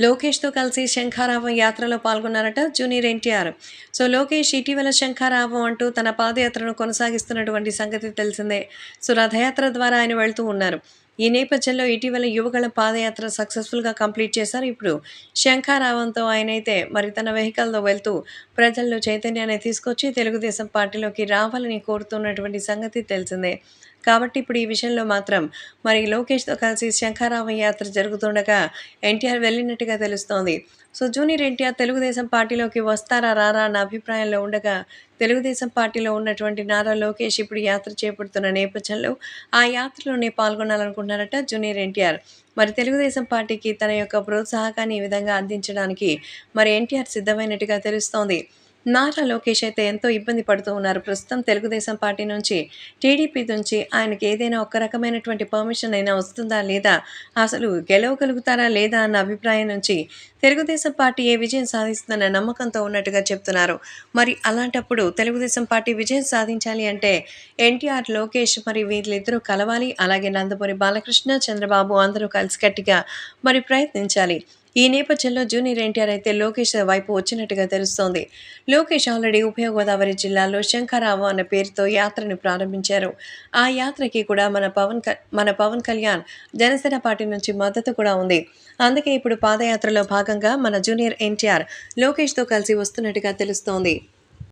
లోకేష్తో కలిసి శంఖారావం యాత్రలో పాల్గొన్నారట జూనియర్ ఎన్టీఆర్. సో లోకేష్ ఇటీవల శంఖారావం అంటూ తన పాదయాత్రను కొనసాగిస్తున్నటువంటి సంగతి తెలిసిందే. సో రథయాత్ర ద్వారా ఆయన వెళ్తూ ఉన్నారు. ఈ నేపథ్యంలో ఇటీవల యువకుల పాదయాత్ర సక్సెస్ఫుల్గా కంప్లీట్ చేశారు. ఇప్పుడు శంఖారావంతో ఆయన అయితే మరి తన వెహికల్తో వెళ్తూ ప్రజల్లో చైతన్యాన్ని తీసుకొచ్చి తెలుగుదేశం పార్టీలోకి రావాలని కోరుతున్నటువంటి సంగతి తెలిసిందే. కాబట్టి ఇప్పుడు ఈ విషయంలో మాత్రం మరి లోకేష్తో కలిసి శంఖారావ యాత్ర జరుగుతుండగా ఎన్టీఆర్ వెళ్ళినట్టుగా తెలుస్తోంది. సో జూనియర్ ఎన్టీఆర్ తెలుగుదేశం పార్టీలోకి వస్తారా రారా అన్న అభిప్రాయంలో ఉండగా తెలుగుదేశం పార్టీలో ఉన్నటువంటి నారా లోకేష్ ఇప్పుడు యాత్ర చేపడుతున్న నేపథ్యంలో ఆ యాత్రలోనే పాల్గొనాలనుకుంటున్నారట జూనియర్ ఎన్టీఆర్. మరి తెలుగుదేశం పార్టీకి తన యొక్క ప్రోత్సాహకాన్ని ఈ విధంగా అందించడానికి మరి ఎన్టీఆర్ సిద్ధమైనట్టుగా తెలుస్తోంది. నారా లోకేష్ అయితే ఎంతో ఇబ్బంది పడుతూ ఉన్నారు. ప్రస్తుతం తెలుగుదేశం పార్టీ నుంచి టీడీపీ నుంచి ఆయనకి ఏదైనా ఒక రకమైనటువంటి పర్మిషన్ అయినా వస్తుందా లేదా అసలు గెలవగలుగుతారా లేదా అన్న అభిప్రాయం నుంచి తెలుగుదేశం పార్టీ ఏ విజయం సాధిస్తుందన్న నమ్మకంతో ఉన్నట్టుగా చెప్తున్నారు. మరి అలాంటప్పుడు తెలుగుదేశం పార్టీ విజయం సాధించాలి అంటే ఎన్టీఆర్ లోకేష్ మరి వీళ్ళిద్దరూ కలవాలి. అలాగే నందమూరి బాలకృష్ణ చంద్రబాబు అందరూ కలిసికట్టుగా మరి ప్రయత్నించాలి. ఈ నేపథ్యంలో జూనియర్ ఎన్టీఆర్ అయితే లోకేష్ వైపు వచ్చినట్టుగా తెలుస్తోంది. లోకేష్ ఆల్రెడీ ఉభయ గోదావరి జిల్లాలో శంకరావు అన్న పేరుతో యాత్రను ప్రారంభించారు. ఆ యాత్రకి కూడా మన పవన్ క- మన పవన్ కళ్యాణ్ జనసేన పార్టీ నుంచి మద్దతు కూడా ఉంది. అందుకే ఇప్పుడు పాదయాత్రలో భాగంగా మన జూనియర్ ఎన్టీఆర్ లోకేష్తో కలిసి వస్తున్నట్టుగా తెలుస్తోంది.